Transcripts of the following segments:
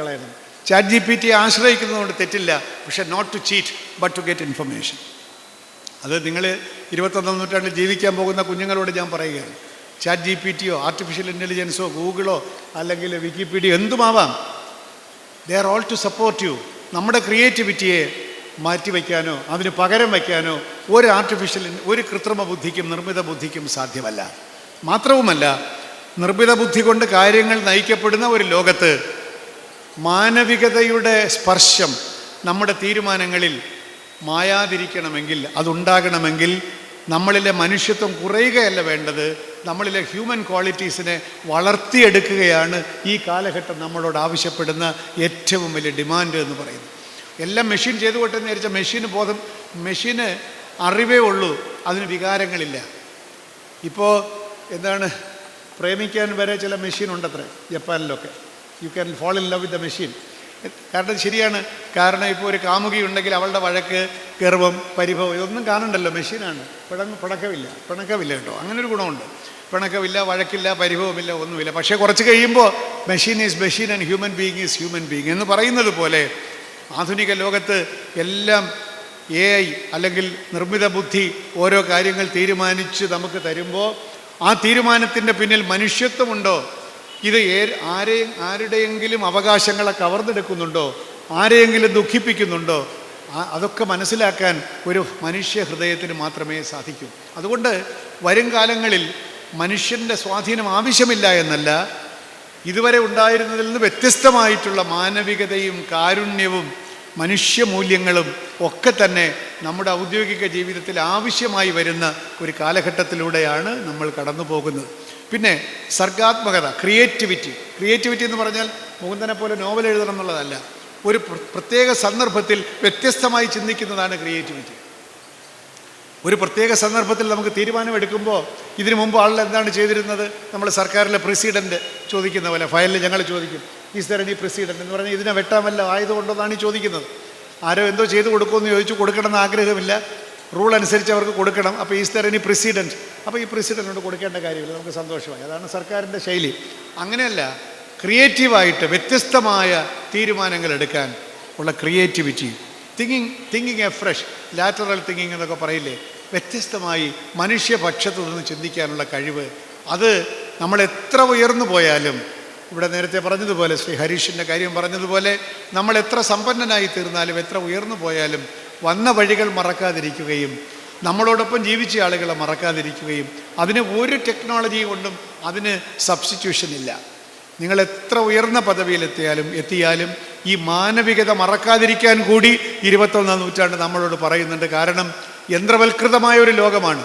തട്ടിക്കളയണം chat G P T ആശ്രയിക്കുന്നതുകൊണ്ട് തെറ്റില്ല. പക്ഷെ not to cheat but to get information അത് നിങ്ങൾ ഇരുപത്തൊന്നാം നൂറ്റാണ്ടിൽ ജീവിക്കാൻ പോകുന്ന കുഞ്ഞുങ്ങളോട് ഞാൻ പറയുകയാണ്. ചാറ്റ് ജി പി ടിയോ ആർട്ടിഫിഷ്യൽ ഇന്റലിജൻസോ ഗൂഗിളോ അല്ലെങ്കിൽ വിക്കിപീഡിയോ എന്തുമാവാം. They are all to support you നമ്മുടെ ക്രിയേറ്റിവിറ്റിയെ മാറ്റിവെക്കാനോ അതിന് പകരം വയ്ക്കാനോ ഒരു ആർട്ടിഫിഷ്യൽ ഒരു കൃത്രിമ ബുദ്ധിക്കും നിർമ്മിത ബുദ്ധിക്കും സാധ്യമല്ല. മാത്രവുമല്ല നിർമ്മിത ബുദ്ധി കൊണ്ട് കാര്യങ്ങൾ നയിക്കപ്പെടുന്ന ഒരു ലോകത്ത് മാനവികതയുടെ സ്പർശം നമ്മുടെ തീരുമാനങ്ങളിൽ മായാതിരിക്കണമെങ്കിൽ അതുണ്ടാകണമെങ്കിൽ നമ്മളിലെ മനുഷ്യത്വം കുറയുകയല്ല വേണ്ടത്. നമ്മളിലെ ഹ്യൂമൻ ക്വാളിറ്റീസിനെ വളർത്തിയെടുക്കുകയാണ് ഈ കാലഘട്ടം നമ്മളോട് ആവശ്യപ്പെടുന്ന ഏറ്റവും വലിയ ഡിമാൻഡ് എന്ന് പറയുന്നത്. എല്ലാം മെഷീൻ ചെയ്തു കൊട്ടെന്ന് വിചാരിച്ച മെഷീന് ബോധം മെഷീന് അറിവേ ഉള്ളൂ. അതിന് വികാരങ്ങളില്ല. ഇപ്പോൾ എന്താണ്? പ്രേമിക്കാൻ വരെ ചില മെഷീൻ ഉണ്ടത്രേ ജപ്പാനിലൊക്കെ. You can fall in love with the machine കാരണം ശരിയാണ്. കാരണം ഇപ്പോൾ ഒരു കാമുകി ഉണ്ടെങ്കിൽ അവളുടെ വഴക്ക് ഗർവം പരിഭവം ഇതൊന്നും കാണണ്ടല്ലോ. മെഷീനാണ്. പിണങ്ങ് പിണക്കമില്ല പിണക്കമില്ല കേട്ടോ. അങ്ങനൊരു ഗുണമുണ്ട്. പിണക്കമില്ല വഴക്കില്ല പരിഭവമില്ല ഒന്നുമില്ല. പക്ഷേ കുറച്ച് കഴിയുമ്പോൾ machine is machine and human being is human being എന്ന് പറയുന്നത് പോലെ ആധുനിക ലോകത്ത് എല്ലാം എ ഐ അല്ലെങ്കിൽ നിർമ്മിത ബുദ്ധി ഓരോ കാര്യങ്ങൾ തീരുമാനിച്ച് നമുക്ക് തരുമ്പോൾ ആ തീരുമാനത്തിന്റെ പിന്നിൽ മനുഷ്യത്വമുണ്ടോ? ഇത് ആരെ ആരുടെയെങ്കിലും അവകാശങ്ങളെ കവർന്നെടുക്കുന്നുണ്ടോ? ആരെയെങ്കിലും ദുഃഖിപ്പിക്കുന്നുണ്ടോ? അതൊക്കെ മനസ്സിലാക്കാൻ ഒരു മനുഷ്യ ഹൃദയത്തിന് മാത്രമേ സാധിക്കൂ. അതുകൊണ്ട് വരും കാലങ്ങളിൽ മനുഷ്യന്റെ സ്വാധീനം ആവശ്യമില്ല എന്നല്ല ഇതുവരെ ഉണ്ടായിരുന്നതിൽ നിന്ന് വ്യത്യസ്തമായിട്ടുള്ള മാനവികതയും കാരുണ്യവും മനുഷ്യമൂല്യങ്ങളും ഒക്കെ തന്നെ നമ്മുടെ ഔദ്യോഗിക ജീവിതത്തിൽ ആവശ്യമായി വരുന്ന ഒരു കാലഘട്ടത്തിലൂടെയാണ് നമ്മൾ കടന്നു പോകുന്നത് പിന്നെ സർഗാത്മകത ക്രിയേറ്റിവിറ്റി ക്രിയേറ്റിവിറ്റി എന്ന് പറഞ്ഞാൽ മുകുന്ദനെ പോലെ നോവൽ എഴുതണം എന്നുള്ളതല്ല. ഒരു പ്രത്യേക സന്ദർഭത്തിൽ വ്യത്യസ്തമായി ചിന്തിക്കുന്നതാണ് ക്രിയേറ്റിവിറ്റി ഒരു പ്രത്യേക സന്ദർഭത്തിൽ നമുക്ക് തീരുമാനമെടുക്കുമ്പോൾ ഇതിനു മുമ്പ് ആളുകൾ എന്താണ് ചെയ്തിരുന്നത്? നമ്മൾ സർക്കാരിലെ പ്രസിഡന്റ് ചോദിക്കുന്ന പോലെ ഫയലിൽ ഞങ്ങൾ ചോദിക്കും ഈസ് ദർ എനി പ്രസിഡന്റ് എന്ന് പറഞ്ഞാൽ ഇതിനെ വെട്ടാമല്ല ആയതുകൊണ്ടെന്നാണ് ഈ ചോദിക്കുന്നത്. ആരോ എന്തോ ചെയ്തു കൊടുക്കുമെന്ന് ചോദിച്ചു കൊടുക്കണമെന്ന് ആഗ്രഹമില്ല. റൂൾ അനുസരിച്ച് അവർക്ക് കൊടുക്കണം. അപ്പോൾ ഈസ് ദർ എനി പ്രസിഡന്റ് അപ്പോൾ ഈ പ്രസിഡന്റിനോട് കൊടുക്കേണ്ട കാര്യമില്ല. നമുക്ക് സന്തോഷമായി. അതാണ് സർക്കാരിന്റെ ശൈലി. അങ്ങനെയല്ല ക്രിയേറ്റീവായിട്ട് വ്യത്യസ്തമായ തീരുമാനങ്ങൾ എടുക്കാൻ ഉള്ള creativity thinking thinking a fresh lateral thinking എന്നൊക്കെ പറയില്ലേ? വ്യത്യസ്തമായി മനുഷ്യപക്ഷത്തു നിന്ന് ചിന്തിക്കാനുള്ള കഴിവ്. അത് നമ്മൾ എത്ര ഉയർന്നു പോയാലും ഇവിടെ നേരത്തെ പറഞ്ഞതുപോലെ ശ്രീ ഹരീഷിന്റെ കാര്യം പറഞ്ഞതുപോലെ നമ്മൾ എത്ര സമ്പന്നനായി തീർന്നാലും എത്ര ഉയർന്നു പോയാലും വന്ന വഴികൾ മറക്കാതിരിക്കുകയും നമ്മളോടൊപ്പം ജീവിച്ച ആളുകളെ മറക്കാതിരിക്കുകയും അതിന് ഒരു ടെക്നോളജി കൊണ്ടും അതിന് സബ്സ്റ്റിറ്റ്യൂഷൻ ഇല്ല. നിങ്ങൾ എത്ര ഉയർന്ന പദവിയിലെത്തിയാലും എത്തിയാലും ഈ മാനവികത മറക്കാതിരിക്കാൻ കൂടി ഇരുപത്തൊന്നാം നൂറ്റാണ്ട് നമ്മളോട് പറയുന്നുണ്ട്. കാരണം യന്ത്രവൽകൃതമായ ഒരു ലോകമാണ്.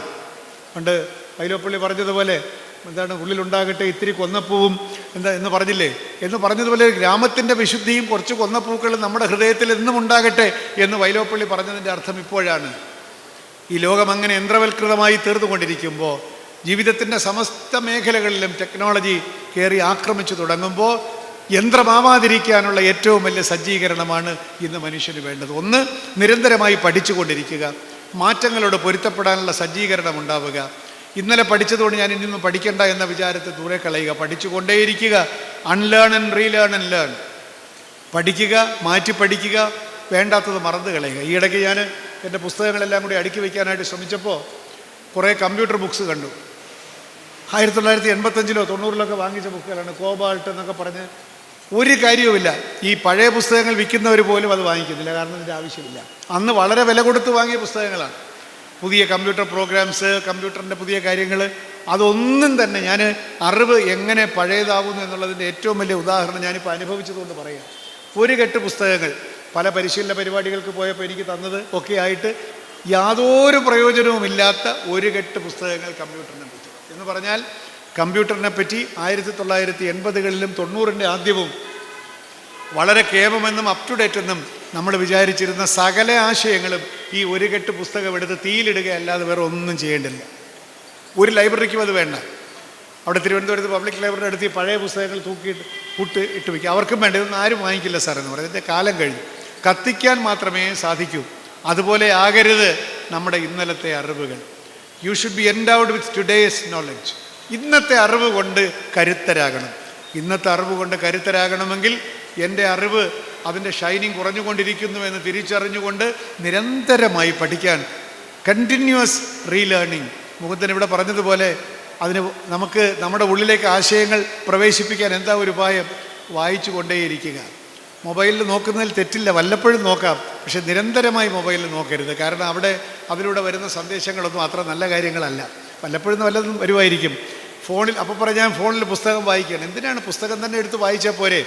പണ്ട് പൈലോപ്പള്ളി പറഞ്ഞതുപോലെ എന്താണ് ഉള്ളിലുണ്ടാകട്ടെ? ഇത്തിരി കൊന്നപ്പൂവും എന്താ എന്ന് പറഞ്ഞില്ലേ? എന്ന് പറഞ്ഞതുപോലെ ഗ്രാമത്തിന്റെ വിശുദ്ധിയും കുറച്ച് കൊന്നപ്പൂക്കളും നമ്മുടെ ഹൃദയത്തിൽ എന്നും ഉണ്ടാകട്ടെ എന്ന് വൈലോപ്പള്ളി പറഞ്ഞതിന്റെ അർത്ഥം ഇപ്പോഴാണ്. ഈ ലോകം അങ്ങനെ യന്ത്രവൽകൃതമായി തീർന്നുകൊണ്ടിരിക്കുമ്പോൾ ജീവിതത്തിന്റെ സമസ്ത മേഖലകളിലും ടെക്നോളജി കയറി ആക്രമിച്ചു തുടങ്ങുമ്പോൾ യന്ത്രമാവാതിരിക്കാനുള്ള ഏറ്റവും വലിയ സജ്ജീകരണമാണ് ഇന്ന് മനുഷ്യന് വേണ്ടത്. ഒന്ന് നിരന്തരമായി പഠിച്ചുകൊണ്ടിരിക്കുക. മാറ്റങ്ങളോട് പൊരുത്തപ്പെടാനുള്ള സജ്ജീകരണം ഉണ്ടാവുക. ഇന്നലെ പഠിച്ചതുകൊണ്ട് ഞാൻ ഇനിയൊന്നും പഠിക്കണ്ട എന്ന വിചാരത്തെ ദൂരെ കളയുക. പഠിച്ചുകൊണ്ടേയിരിക്കുക. Unlearn and relearn and learn പഠിക്കുക മാറ്റി പഠിക്കുക വേണ്ടാത്തത് മറന്നു കളയുക. ഈ ഇടയ്ക്ക് ഞാൻ എന്റെ പുസ്തകങ്ങളെല്ലാം കൂടി അടുക്കി വയ്ക്കാനായിട്ട് ശ്രമിച്ചപ്പോൾ കുറേ കമ്പ്യൂട്ടർ ബുക്സ് കണ്ടു. ആയിരത്തി തൊള്ളായിരത്തി എൺപത്തഞ്ചിലോ തൊണ്ണൂറിലൊക്കെ വാങ്ങിച്ച ബുക്കുകളാണ് കോബാൾട്ട് എന്നൊക്കെ പറഞ്ഞ് ഒരു കാര്യവുമില്ല. ഈ പഴയ പുസ്തകങ്ങൾ വിൽക്കുന്നവർ പോലും അത് വാങ്ങിക്കുന്നില്ല. കാരണം ഇതിന്റെ ആവശ്യമില്ല. അന്ന് വളരെ വില കൊടുത്ത് വാങ്ങിയ പുസ്തകങ്ങളാണ്. പുതിയ കമ്പ്യൂട്ടർ പ്രോഗ്രാംസ് കമ്പ്യൂട്ടറിന്റെ പുതിയ കാര്യങ്ങൾ അതൊന്നും തന്നെ ഞാൻ അറിവ് എങ്ങനെ പഴയതാകുന്നു എന്നുള്ളതിന്റെ ഏറ്റവും വലിയ ഉദാഹരണം ഞാനിപ്പോൾ അനുഭവിച്ചതുകൊണ്ട് പറയാം. ഒരു കെട്ട് പുസ്തകങ്ങൾ പല പരിശീലന പരിപാടികൾക്ക് പോയപ്പോൾ എനിക്ക് തന്നത് ഒക്കെ ആയിട്ട് യാതൊരു പ്രയോജനവുമില്ലാത്ത ഒരു കെട്ട് പുസ്തകങ്ങൾ കമ്പ്യൂട്ടറിനെ പറ്റി. എന്ന് പറഞ്ഞാൽ കമ്പ്യൂട്ടറിനെ പറ്റി ആയിരത്തി തൊള്ളായിരത്തി എൺപതുകളിലും തൊണ്ണൂറിന്റെ ആദ്യവും വളരെ കേമമെന്നും അപ് ടു ഡേറ്റ് എന്നും നമ്മൾ വിചാരിച്ചിരുന്ന സകല ആശയങ്ങളും ഈ ഒരു കെട്ട് പുസ്തകം എടുത്ത് തീയിലിടുക അല്ലാതെ വേറെ ഒന്നും ചെയ്യേണ്ടില്ല. ഒരു ലൈബ്രറിക്കും അത് വേണ്ട. അവിടെ തിരുവനന്തപുരത്ത് പബ്ലിക് ലൈബ്രറി അടുത്ത് പഴയ പുസ്തകങ്ങൾ തൂക്കിയിട്ട് പുട്ട് ഇട്ട് വയ്ക്കുക അവർക്കും വേണ്ട ഇതൊന്നും ആരും വാങ്ങിക്കില്ല സാർ എന്ന് പറയുന്നത് കാലം കഴിഞ്ഞു. കത്തിക്കാൻ മാത്രമേ സാധിക്കൂ. അതുപോലെ ആകരുത് നമ്മുടെ ഇന്നലത്തെ അറിവുകൾ. You should be endowed with today's knowledge ഇന്നത്തെ അറിവ് കൊണ്ട് കരുത്തരാകണം. ഇന്നത്തെ അറിവ് കൊണ്ട് കരുത്തരാകണമെങ്കിൽ എന്റെ അറിവ് അതിന്റെ ഷൈനിങ് കുറഞ്ഞുകൊണ്ടിരിക്കുന്നു എന്ന് തിരിച്ചറിഞ്ഞുകൊണ്ട് നിരന്തരമായി പഠിക്കാൻ കണ്ടിന്യൂസ് റീലേണിംഗ് മുകുന്ദൻ ഇവിടെ പറഞ്ഞതുപോലെ അതിന് നമുക്ക് നമ്മുടെ ഉള്ളിലേക്ക് ആശയങ്ങൾ പ്രവേശിപ്പിക്കാൻ എന്താ ഒരു ഉപായം? വായിച്ചു കൊണ്ടേയിരിക്കുക. മൊബൈലിൽ നോക്കുന്നതിൽ തെറ്റില്ല വല്ലപ്പോഴും നോക്കാം പക്ഷെ നിരന്തരമായി മൊബൈലിൽ നോക്കരുത്. കാരണം അവിടെ അതിലൂടെ വരുന്ന സന്ദേശങ്ങളൊന്നും അത്ര നല്ല കാര്യങ്ങളല്ല. വല്ലപ്പോഴും വല്ലതും വരുമായിരിക്കും. ഫോണിൽ അപ്പോൾ പറഞ്ഞാൽ ഫോണിൽ പുസ്തകം വായിക്കുകയാണ്. എന്തിനാണ് പുസ്തകം തന്നെ എടുത്ത് വായിച്ചാൽ പോരെ?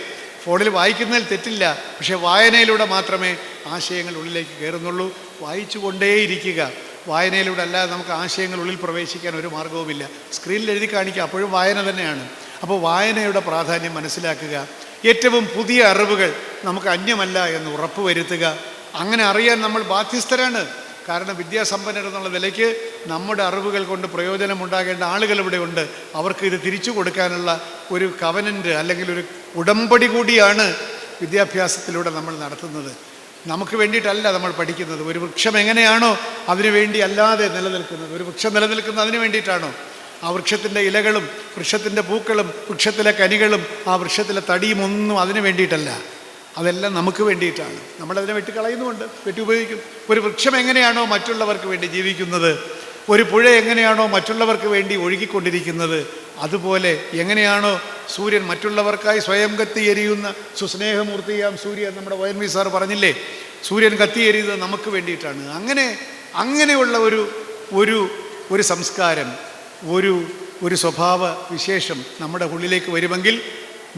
ഫോണിൽ വായിക്കുന്നതിൽ തെറ്റില്ല. പക്ഷേ വായനയിലൂടെ മാത്രമേ ആശയങ്ങൾ ഉള്ളിലേക്ക് കയറുന്നുള്ളൂ. വായിച്ചു കൊണ്ടേയിരിക്കുക വായനയിലൂടെ അല്ലാതെ നമുക്ക് ആശയങ്ങൾ ഉള്ളിൽ പ്രവേശിക്കാൻ ഒരു മാർഗവുമില്ല. സ്ക്രീനിൽ എഴുതി കാണിക്കുക അപ്പോഴും വായന തന്നെയാണ്. അപ്പോൾ വായനയുടെ പ്രാധാന്യം മനസ്സിലാക്കുക. ഏറ്റവും പുതിയ അറിവുകൾ നമുക്ക് അന്യമല്ല എന്ന് ഉറപ്പുവരുത്തുക. അങ്ങനെ അറിയാൻ നമ്മൾ ബാധ്യസ്ഥരാണ്. കാരണം വിദ്യാസമ്പന്നർ എന്നുള്ള നിലയ്ക്ക് നമ്മുടെ അറിവുകൾ കൊണ്ട് പ്രയോജനമുണ്ടാകേണ്ട ആളുകൾ ഇവിടെ ഉണ്ട്. അവർക്ക് ഇത് തിരിച്ചു കൊടുക്കാനുള്ള ഒരു കവനന്റ് അല്ലെങ്കിൽ ഒരു ഉടമ്പടി കൂടിയാണ് വിദ്യാഭ്യാസത്തിലൂടെ നമ്മൾ നടത്തുന്നത്. നമുക്ക് വേണ്ടിയിട്ടല്ല നമ്മൾ പഠിക്കുന്നത്. ഒരു വൃക്ഷം എങ്ങനെയാണോ അതിനു വേണ്ടി അല്ലാതെ നിലനിൽക്കുന്നത്. ഒരു വൃക്ഷം നിലനിൽക്കുന്നത് അതിനു വേണ്ടിയിട്ടാണോ? ആ വൃക്ഷത്തിന്റെ ഇലകളും വൃക്ഷത്തിന്റെ പൂക്കളും വൃക്ഷത്തിലെ കനികളും ആ വൃക്ഷത്തിലെ തടിയും ഒന്നും അതിനു വേണ്ടിയിട്ടല്ല. അതെല്ലാം നമുക്ക് വേണ്ടിയിട്ടാണ്. നമ്മളതിനെ വെട്ടിക്കളയുന്നുമുണ്ട്. വെട്ടി ഉപയോഗിക്കും ഒരു വൃക്ഷം എങ്ങനെയാണോ മറ്റുള്ളവർക്ക് വേണ്ടി ജീവിക്കുന്നത് ഒരു പുഴ എങ്ങനെയാണോ മറ്റുള്ളവർക്ക് വേണ്ടി ഒഴുകിക്കൊണ്ടിരിക്കുന്നത് അതുപോലെ എങ്ങനെയാണോ സൂര്യൻ മറ്റുള്ളവർക്കായി സ്വയം കത്തി എരിയുന്ന സുസ്നേഹമൂർത്തിയാം സൂര്യൻ നമ്മുടെ ഒ വി സാർ പറഞ്ഞില്ലേ? സൂര്യൻ കത്തി എരിയുന്നത് നമുക്ക് വേണ്ടിയിട്ടാണ്. അങ്ങനെ അങ്ങനെയുള്ള ഒരു ഒരു ഒരു സംസ്കാരം ഒരു ഒരു സ്വഭാവ വിശേഷം നമ്മുടെ ഉള്ളിലേക്ക് വരുമെങ്കിൽ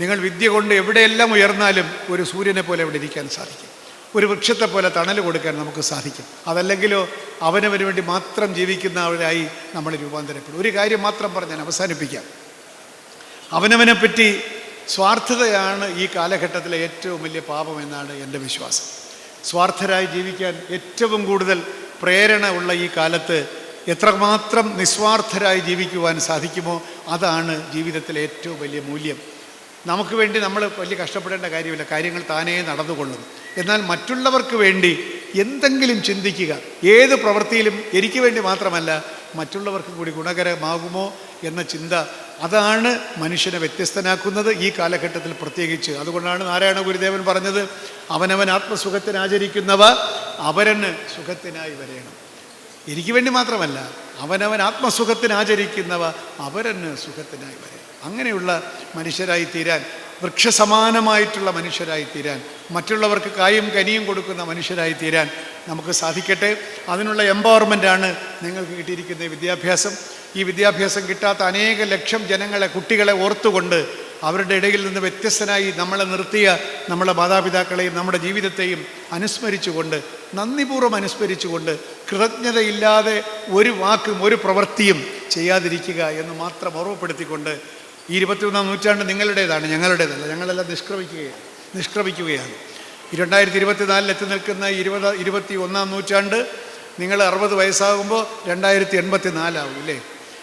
നിങ്ങൾ വിദ്യ കൊണ്ട് എവിടെയെല്ലാം ഉയർന്നാലും ഒരു സൂര്യനെ പോലെ അവിടെ ഇരിക്കാൻ സാധിക്കും. ഒരു വൃക്ഷത്തെ പോലെ തണൽ കൊടുക്കാൻ നമുക്ക് സാധിക്കും. അതല്ലെങ്കിലോ അവനവന് വേണ്ടി മാത്രം ജീവിക്കുന്നവരായി നമ്മൾ രൂപാന്തരപ്പെടും. ഒരു കാര്യം മാത്രം പറഞ്ഞ് ഞാൻ അവസാനിപ്പിക്കാം. അവനവനെ പറ്റി സ്വാർത്ഥതയാണ് ഈ കാലഘട്ടത്തിലെ ഏറ്റവും വലിയ പാപം എന്നാണ് എന്റെ വിശ്വാസം. സ്വാർത്ഥരായി ജീവിക്കാൻ ഏറ്റവും കൂടുതൽ പ്രേരണ ഉള്ള ഈ കാലത്ത് എത്രമാത്രം നിസ്വാർത്ഥരായി ജീവിക്കുവാൻ സാധിക്കുമോ അതാണ് ജീവിതത്തിലെ ഏറ്റവും വലിയ മൂല്യം. നമുക്ക് വേണ്ടി നമ്മൾ വലിയ കഷ്ടപ്പെടേണ്ട കാര്യമില്ല. കാര്യങ്ങൾ താനേ നടന്നുകൊള്ളും. എന്നാൽ മറ്റുള്ളവർക്ക് വേണ്ടി എന്തെങ്കിലും ചിന്തിക്കുക. ഏത് പ്രവൃത്തിയിലും എനിക്ക് വേണ്ടി മാത്രമല്ല മറ്റുള്ളവർക്കും കൂടി ഗുണകരമാകുമോ എന്ന ചിന്ത അതാണ് മനുഷ്യനെ വ്യത്യസ്തനാക്കുന്നത് ഈ കാലഘട്ടത്തിൽ പ്രത്യേകിച്ച്. അതുകൊണ്ടാണ് നാരായണ ഗുരുദേവൻ പറഞ്ഞത് അവനവൻ ആത്മസുഖത്തിന് ആചരിക്കുന്നവ അവരന് സുഖത്തിനായി വരയണം എനിക്ക് വേണ്ടി മാത്രമല്ല അവനവൻ ആത്മസുഖത്തിനാചരിക്കുന്നവ അവരന് സുഖത്തിനായി വരെ അങ്ങനെയുള്ള മനുഷ്യരായി തീരാൻ വൃക്ഷസമാനമായിട്ടുള്ള മനുഷ്യരായി തീരാൻ മറ്റുള്ളവർക്ക് കായും കനിയും കൊടുക്കുന്ന മനുഷ്യരായി തീരാൻ നമുക്ക് സാധിക്കട്ടെ. അതിനുള്ള എംപവർമെന്റാണ് നിങ്ങൾക്ക് കിട്ടിയിരിക്കുന്ന വിദ്യാഭ്യാസം. ഈ വിദ്യാഭ്യാസം കിട്ടാത്ത അനേക ലക്ഷം ജനങ്ങളെ കുട്ടികളെ ഓർത്തുകൊണ്ട് അവരുടെ ഇടയിൽ നിന്ന് വ്യത്യസ്തനായി നമ്മളെ നിർത്തിയ നമ്മളെ മാതാപിതാക്കളെയും നമ്മുടെ ജീവിതത്തെയും അനുസ്മരിച്ചുകൊണ്ട് നന്ദിപൂർവം അനുസ്മരിച്ചുകൊണ്ട് കൃതജ്ഞതയില്ലാതെ ഒരു വാക്കും ഒരു പ്രവൃത്തിയും ചെയ്യാതിരിക്കുക എന്ന് മാത്രം ഓർമ്മപ്പെടുത്തിക്കൊണ്ട് ഈ ഇരുപത്തിയൊന്നാം നൂറ്റാണ്ട് നിങ്ങളുടേതാണ് ഞങ്ങളുടേതല്ല. ഞങ്ങളെല്ലാം നിഷ്ക്രമിക്കുകയാണ് നിഷ്ക്രമിക്കുകയാണ്. രണ്ടായിരത്തി ഇരുപത്തിനാലിൽ എത്തി നിൽക്കുന്ന ഇരുപത് ഇരുപത്തി ഒന്നാം നൂറ്റാണ്ട് നിങ്ങൾ അറുപത് വയസ്സാകുമ്പോൾ രണ്ടായിരത്തി എൺപത്തി നാലാവും ഇല്ലേ?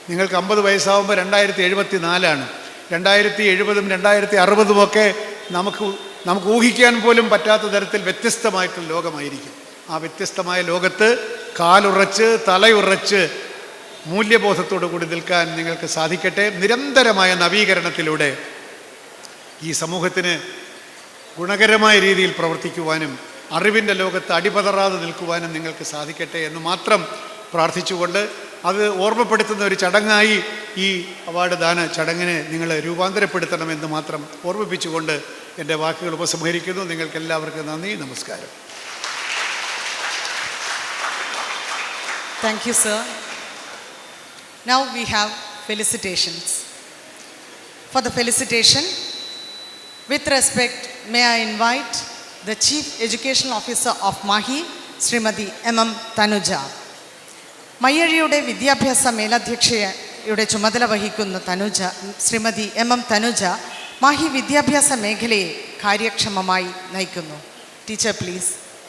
നിങ്ങൾക്ക് അമ്പത് വയസ്സാകുമ്പോൾ രണ്ടായിരത്തി എഴുപത്തി നാലാണ് രണ്ടായിരത്തി എഴുപതും രണ്ടായിരത്തി അറുപതുമൊക്കെ നമുക്ക് നമുക്ക് ഊഹിക്കാൻ പോലും പറ്റാത്ത തരത്തിൽ വ്യത്യസ്തമായിട്ടുള്ള ലോകമായിരിക്കും. ആ വ്യത്യസ്തമായ ലോകത്ത് കാലുറച്ച് തലയുറച്ച് മൂല്യബോധത്തോടു കൂടി നിൽക്കാൻ നിങ്ങൾക്ക് സാധിക്കട്ടെ. നിരന്തരമായ നവീകരണത്തിലൂടെ ഈ സമൂഹത്തിന് ഗുണകരമായ രീതിയിൽ പ്രവർത്തിക്കുവാനും അറിവിന്റെ ലോകത്ത് അടിപതറാതെ നിൽക്കുവാനും നിങ്ങൾക്ക് സാധിക്കട്ടെ എന്ന് മാത്രം പ്രാർത്ഥിച്ചുകൊണ്ട് അത് ഓർമ്മപ്പെടുത്തുന്ന ഒരു ചടങ്ങായി ഈ അവാർഡ് ദാന ചടങ്ങിനെ നിങ്ങൾ രൂപാന്തരപ്പെടുത്തണമെന്ന് മാത്രം ഓർമ്മിപ്പിച്ചുകൊണ്ട് എന്റെ വാക്കുകൾ ഉപസംഹരിക്കുന്നു. നിങ്ങൾക്ക് എല്ലാവർക്കും നന്ദി നമസ്കാരം. Thank you sir. Now we have felicitations. For the felicitation, with respect, may I invite the Chief Educational Officer of Mahi, Srimati M.M. Tanuja. മയ്യഴിയുടെ വിദ്യാഭ്യാസ മേലധ്യക്ഷയുടെ ചുമതല വഹിക്കുന്ന തനുജ ശ്രീമതി എം എം തനുജ മാഹി വിദ്യാഭ്യാസ മേഖലയെ കാര്യക്ഷമമായി നയിക്കുന്നു ടീച്ചർ പ്ലീസ്